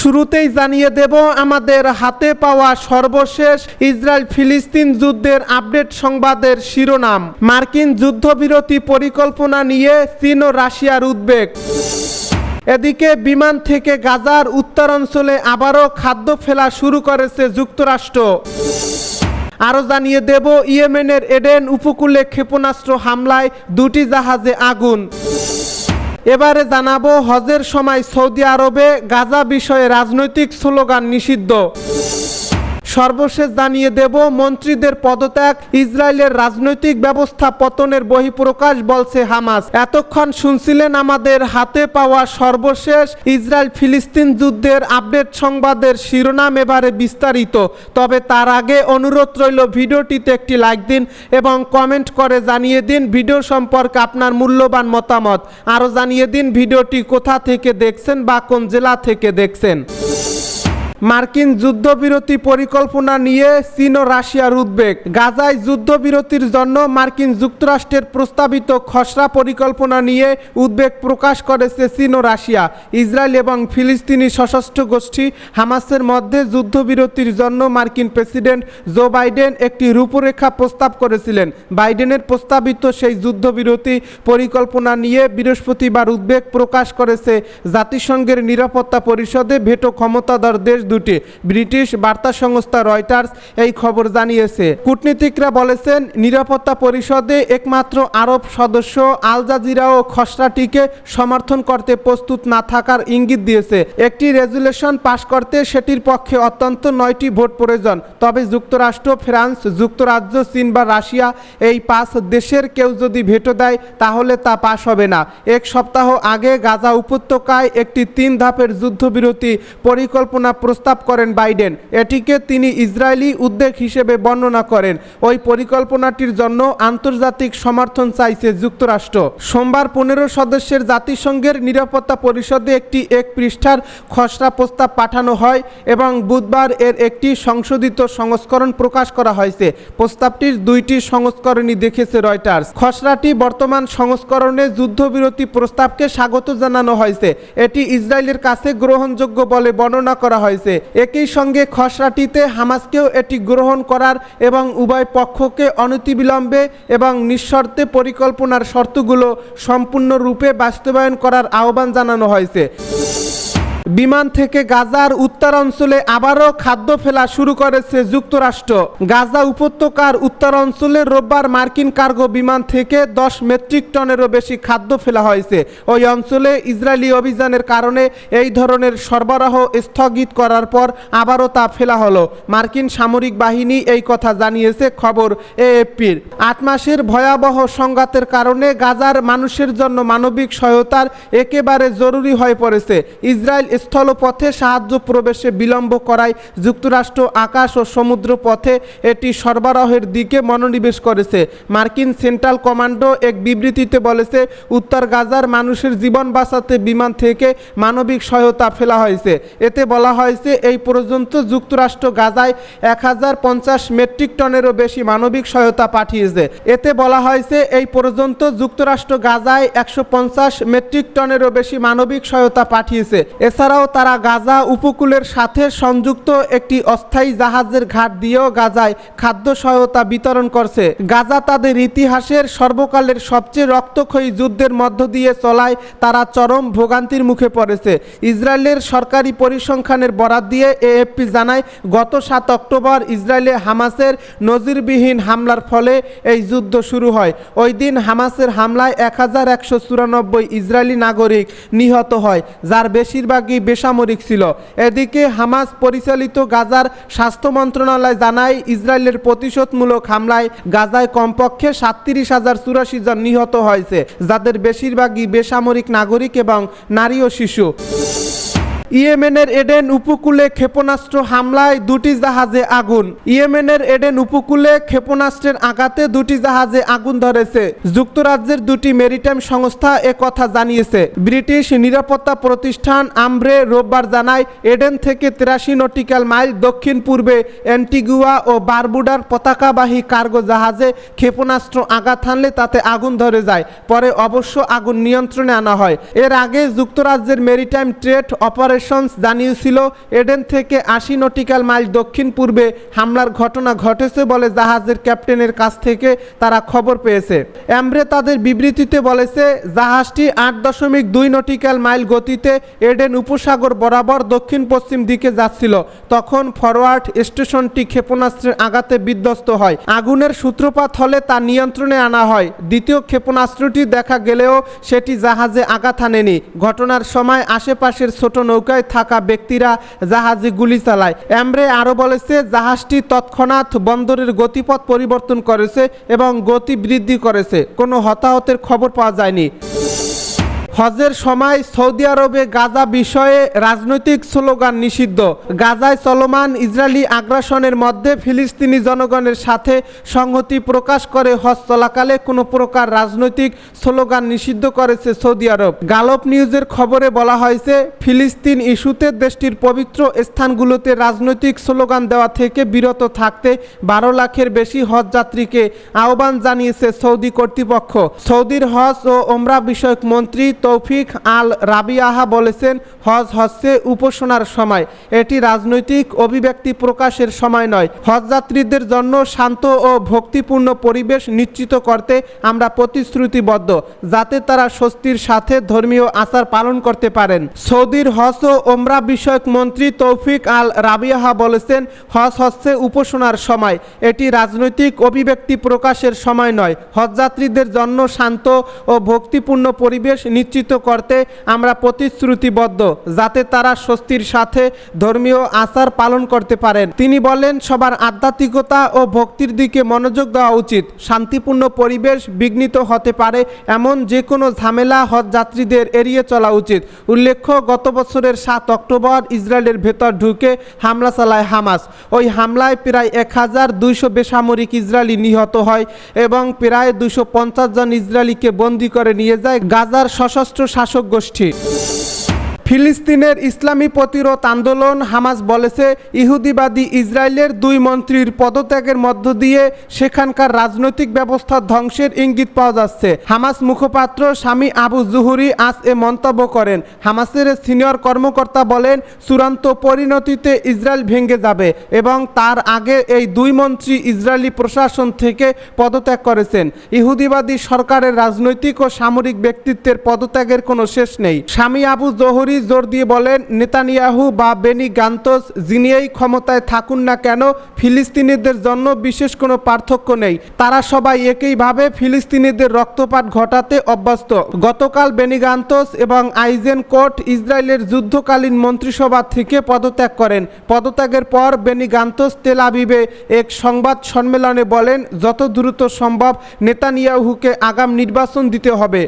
শুরুতেই জানিয়ে দেব, আমাদের হাতে পাওয়া সর্বশেষ ইসরায়েল ফিলিস্তিন যুদ্ধের আপডেট সংবাদের শিরোনাম। মার্কিন যুদ্ধবিরতি পরিকল্পনা নিয়ে চীন ও রাশিয়ার উদ্বেগ। এদিকে বিমান থেকে গাজার উত্তরাঞ্চলে আবারও খাদ্য ফেলা শুরু করেছে যুক্তরাষ্ট্র। আরও জানিয়ে দেব, ইয়েমেনের এডেন উপকূলে ক্ষেপণাস্ত্র হামলায় দুটি জাহাজে আগুন। এবারে জানাব হজের সময় সৌদি আরবে গাজা বিষয়ে রাজনৈতিক স্লোগান নিষিদ্ধ। সর্বশেষ জানিয়ে দেব, মন্ত্রীদের পদত্যাগ, ইসরায়েলের রাজনৈতিক ব্যবস্থা পতনের বহিঃপ্রকাশ বলছে হামাস। এতক্ষণ শুনছিলেন আমাদের হাতে পাওয়া সর্বশেষ ইসরায়েল ফিলিস্তিন যুদ্ধের আপডেট সংবাদের শিরোনাম এবারে বিস্তারিত। তবে তার আগে অনুরোধ রইল, ভিডিওটিতে একটি লাইক দিন এবং কমেন্ট করে জানিয়ে দিন ভিডিও সম্পর্কে আপনার মূল্যবান মতামত। আরও জানিয়ে দিন ভিডিওটি কোথা থেকে দেখছেন বা কোন জেলা থেকে দেখছেন। মার্কিন যুদ্ধবিরতি পরিকল্পনা নিয়ে চীন ও রাশিয়ার উদ্বেগ। গাজায় যুদ্ধবিরতির জন্য মার্কিন যুক্তরাষ্ট্রের প্রস্তাবিত খসড়া পরিকল্পনা নিয়ে উদ্বেগ প্রকাশ করেছে চীন ও রাশিয়া। ইসরায়েল এবং ফিলিস্তিনি সশস্ত্র গোষ্ঠী হামাসের মধ্যে যুদ্ধবিরতির জন্য মার্কিন প্রেসিডেন্ট জো বাইডেন একটি রূপরেখা প্রস্তাব করেছিলেন। বাইডেনের প্রস্তাবিত সেই যুদ্ধবিরতি পরিকল্পনা নিয়ে বৃহস্পতিবার উদ্বেগ প্রকাশ করেছে জাতিসংঘের নিরাপত্তা পরিষদে ভেটো ক্ষমতাধর দেশ দুটি। ব্রিটিশ বার্তা সংস্থা রয়টার্স এই খবর জানিয়েছে। কূটনীতিকরা বলেছেন, নিরাপত্তা পরিষদে একমাত্র আরব সদস্য আল জাজিরাও খসড়াটিকে সমর্থন করতে প্রস্তুত না থাকার ইঙ্গিত দিয়েছে। একটি রেজুলেশন পাশ করতে সেটির পক্ষে অত্যন্ত নয়টি ভোট প্রয়োজন। তবে যুক্তরাষ্ট্র, ফ্রান্স, যুক্তরাজ্য, চীন বা রাশিয়া এই পাঁচ দেশের কেউ যদি ভেটো দেয়, তাহলে তা পাশ হবে না। এক সপ্তাহ আগে গাজা উপত্যকায় একটি তিন ধাপের যুদ্ধবিরতি পরিকল্পনা প্রস্তাব করেন বাইডেন। এটিকে তিনি ইসরায়েলি উদ্বেগ হিসেবে বর্ণনা করেন। ওই পরিকল্পনাটির জন্য আন্তর্জাতিক সমর্থন চাইছে যুক্তরাষ্ট্র। সোমবার পনেরো সদস্যের জাতিসংঘের নিরাপত্তা পরিষদে একটি এক পৃষ্ঠার খসড়া প্রস্তাব পাঠানো হয় এবং বুধবার এর একটি সংশোধিত সংস্করণ প্রকাশ করা হয়েছে। প্রস্তাবটির দুইটি সংস্করণই দেখেছে রয়টার্স। খসড়াটি বর্তমান সংস্করণে যুদ্ধবিরতি প্রস্তাবকে স্বাগত জানানো হয়েছে। এটি ইসরায়েলের কাছে গ্রহণযোগ্য বলে বর্ণনা করা হয়েছে। একই সঙ্গে খসড়াটিতে হামাসকেও এটি গ্রহণ করার এবং উভয় পক্ষকে অনতিবিলম্বে এবং নিঃশর্তে পরিকল্পনার শর্তগুলো সম্পূর্ণরূপে বাস্তবায়ন করার আহ্বান জানানো হয়েছে। বিমান থেকে গাজার উত্তরাঞ্চলে আবারও খাদ্য ফেলা শুরু করেছে যুক্তরাষ্ট্র। গাজা উপত্যকার উত্তরাঞ্চলে রোববার মার্কিন কার্গো বিমান থেকে দশ মেট্রিক টনেরও বেশি খাদ্য ফেলা হয়েছে। ওই অঞ্চলে ইসরায়েলি অভিযানের কারণে এই ধরনের সরবরাহ স্থগিত করার পর আবারও তা ফেলা হলো। মার্কিন সামরিক বাহিনী এই কথা জানিয়েছে খবর এএফপির। আট মাসের ভয়াবহ সংঘাতের কারণে গাজার মানুষের জন্য মানবিক সহায়তার একেবারে জরুরি হয়ে পড়েছে। ইসরায়েল স্থলপথে সাহায্য প্রবেশে বিলম্ব করায় যুক্তরাষ্ট্র, আকাশ ও সমুদ্র পথে এটি সরবরাহের দিকে মনোনিবেশ করেছে। মার্কিন সেন্ট্রাল কমান্ডো এক বিবৃতিতে বলেছে, উত্তর গাজার মানুষের জীবন বাঁচাতে বিমান থেকে মানবিক সহায়তা ফেলা হয়েছে। এতে বলা হয়েছে, এই পর্যন্ত যুক্তরাষ্ট্র গাজায় এক হাজার পঞ্চাশ মেট্রিক টনেরও বেশি মানবিক সহায়তা পাঠিয়েছে। এতে বলা হয়েছে, এই পর্যন্ত যুক্তরাষ্ট্র গাজায় একশো পঞ্চাশ মেট্রিক টনেরও বেশি মানবিক সহায়তা পাঠিয়েছে। এছাড়াও তারা গাজা উপকূলের সাথে সংযুক্ত একটি অস্থায়ী জাহাজের ঘাট দিয়েও গাজায় খাদ্য সহায়তা বিতরণ করছে। গাজা তাদের ইতিহাসের সর্বকালের সবচেয়ে রক্তক্ষয়ী যুদ্ধের মধ্য দিয়ে চলায় তারা চরম ভোগান্তির মুখে পড়েছে। ইসরায়েলের সরকারি পরিসংখ্যানের বরাত দিয়ে এএফপি জানায়, গত সাত অক্টোবর ইসরায়েলে হামাসের নজিরবিহীন হামলার ফলে এই যুদ্ধ শুরু হয়। ওই দিন হামাসের হামলায় এক হাজার একশো চুরানব্বই ইসরায়েলি নাগরিক নিহত হয়, যার বেশিরভাগই বেসামরিক ছিল। এদিকে হামাস পরিচালিত গাজার স্বাস্থ্য মন্ত্রণালয় জানায়, ইসরায়েলের প্রতিশোধমূলক হামলায় গাজায় কমপক্ষে সাতত্রিশ হাজার চুরাশি জন নিহত হয়েছে, যাদের বেশিরভাগই বেসামরিক নাগরিক এবং নারী ও শিশু। ইয়েমেনের এডেন উপকূলে ক্ষেপণাস্ত্র হামলায় দুটি জাহাজে আগুন। ইয়েমেনের এডেন উপকূলে ক্ষেপণাস্ত্রের আঘাতে দুটি জাহাজে আগুন ধরেছে। যুক্তরাজ্যের দুটি মেরিটাইম সংস্থা এ কথা জানিয়েছে। ব্রিটিশ নিরাপত্তা প্রতিষ্ঠান আমব্রে রোববার জানায়, এডেন থেকে তিরাশি নটিক্যাল মাইল দক্ষিণ পূর্বে অ্যান্টিগুয়া ও বারবুডার পতাকাবাহী কার্গো জাহাজে ক্ষেপণাস্ত্র আঘাত হানলে তাতে আগুন ধরে যায়, পরে অবশ্য আগুন নিয়ন্ত্রণে আনা হয়। এর আগে যুক্তরাজ্যের মেরিটাইম ট্রেড অপারেট অপারেশনস জানিয়েছিল, এডেন থেকে আশি নটিক্যাল মাইল দক্ষিণ পূর্বে হামলার ঘটনা ঘটেছে বলে জাহাজের ক্যাপ্টেনের কাছ থেকে তারা খবর পেয়েছে। অ্যামব্রে তাদের বিবৃতিতে বলেছে, জাহাজটি আট দশমিক দুই নটিক্যাল মাইল গতিতে এডেন উপসাগর বরাবর দক্ষিণ পশ্চিম দিকে যাচ্ছিল। তখন ফরওয়ার্ড স্টেশনটি ক্ষেপণাস্ত্রের আঘাতে বিধ্বস্ত হয়। আগুনের সূত্রপাত হলে তা নিয়ন্ত্রণে আনা হয়। দ্বিতীয় ক্ষেপণাস্ত্রটি দেখা গেলেও সেটি জাহাজে আঘাত হানেনি ঘটনার সময় আশেপাশের ছোট নৌকায় থাকা ব্যক্তিরা জাহাজে গুলি চালায়। এমরে আরও বলেছে, জাহাজটি তৎক্ষণাৎ বন্দরের গতিপথ পরিবর্তন করেছে এবং গতি বৃদ্ধি করেছে। কোনো হতাহতের খবর পাওয়া যায়নি। হজের সময় সৌদি আরবে গাজা বিষয়ে রাজনৈতিক স্লোগান নিষিদ্ধ। গাজায় চলমান ইসরায়েলি আগ্রাসনের মধ্যে ফিলিস্তিনি জনগণের সাথে সংহতি প্রকাশ করে হজ চলাকালে কোনো প্রকার রাজনৈতিক স্লোগান নিষিদ্ধ করেছে সৌদি আরব। গালপ নিউজের খবরে বলা হয়েছে, ফিলিস্তিন ইস্যুতে দেশটির পবিত্র স্থানগুলোতে রাজনৈতিক স্লোগান দেওয়া থেকে বিরত থাকতে বারো লাখের বেশি হজ যাত্রীকে আহ্বান জানিয়েছে সৌদি কর্তৃপক্ষ। সৌদির হজ ও ওমরা বিষয়ক মন্ত্রী তৌফিক আল রাবিয়াহা বলেছেন, হজ হচ্ছে উপাসনার সময়। এটি রাজনৈতিক অভিব্যক্তি প্রকাশের সময় নয়। হজযাত্রীদের জন্য শান্ত ও ভক্তিপূর্ণ পরিবেশ নিশ্চিত করতে আমরা প্রতিশ্রুতিবদ্ধ, যাতে তারা স্বস্তির সাথে ধর্মীয় আচার পালন করতে পারেন। সৌদির হজ ও ওমরা বিষয়ক মন্ত্রী তৌফিক আল রাবিয়াহা বলেছেন, হজ হচ্ছে উপাসনার সময়। এটি রাজনৈতিক অভিব্যক্তি প্রকাশের সময় নয়। হজযাত্রীদের জন্য শান্ত ও ভক্তিপূর্ণ পরিবেশ নিশ্চিত করতে আমরা প্রতিশ্রুতিবদ্ধ যাতে তারা স্বস্তির সাথে ধর্মীয় আচার পালন করতে পারেন। তিনি বলেন, সবার আধ্যাত্মিকতা ও ভক্তির দিকে মনোযোগ দেওয়া উচিত। শান্তিপূর্ণ পরিবেশ বিঘ্নিত হতে পারে এমন যে কোনো ঝামেলা হজ যাত্রীদের এড়িয়ে চলা উচিত। উল্লেখ্য, গত বছরের সাত অক্টোবর ইসরায়েলের ভেতর ঢুকে হামলা চালায় হামাস। ওই হামলায় প্রায় এক হাজার দুইশো বেসামরিক ইসরায়েলি নিহত হয় এবং প্রায় দুশো পঞ্চাশ জন ইসরায়েলিকে বন্দী করে নিয়ে যায় গাজার সশস্ত্র শাসক গোষ্ঠী। ফিলিস্তিনের ইসলামী প্রতিরোধ আন্দোলন হামাস বলেছে, ইহুদিবাদী ইসরায়েলের দুই মন্ত্রীর পদত্যাগের মধ্য দিয়ে সেখানকার রাজনৈতিক ব্যবস্থা ধ্বংসের ইঙ্গিত পাওয়া যাচ্ছে। হামাস মুখপাত্র স্বামী আবু জুহুরি আজ এ মন্তব্য করেন। হামাসের সিনিয়র কর্মকর্তা বলেন, চূড়ান্ত পরিণতিতে ইসরায়েল ভেঙে যাবে এবং তার আগে এই দুই মন্ত্রী ইসরায়েলি প্রশাসন থেকে পদত্যাগ করেছেন। ইহুদিবাদী সরকারের রাজনৈতিক ও সামরিক ব্যক্তিত্বের পদত্যাগের কোনো শেষ নেই। স্বামী আবু জহুরি জোর দিয়ে বলেন, নেতানিয়াহু বা বেনি গান্তোস এই ক্ষমতায় থাকুন না কেন, ফিলিস্তিনিদের জন্য বিশেষ কোনো পার্থক্য নেই। তারা সবাই একইভাবে ফিলিস্তিনিদের রক্তপাত ঘটাতে অভ্যস্ত। গতকাল বেনিগান্তোস এবং আইজেন কোর্ট ইসরায়েলের যুদ্ধকালীন মন্ত্রিসভা থেকে পদত্যাগ করেন। পদত্যাগের পর বেনিগান্তোস তেল আবিবে এক সংবাদ সম্মেলনে বলেন, যত দ্রুত সম্ভব নেতানিয়াহুকে আগাম নির্বাচন দিতে হবে।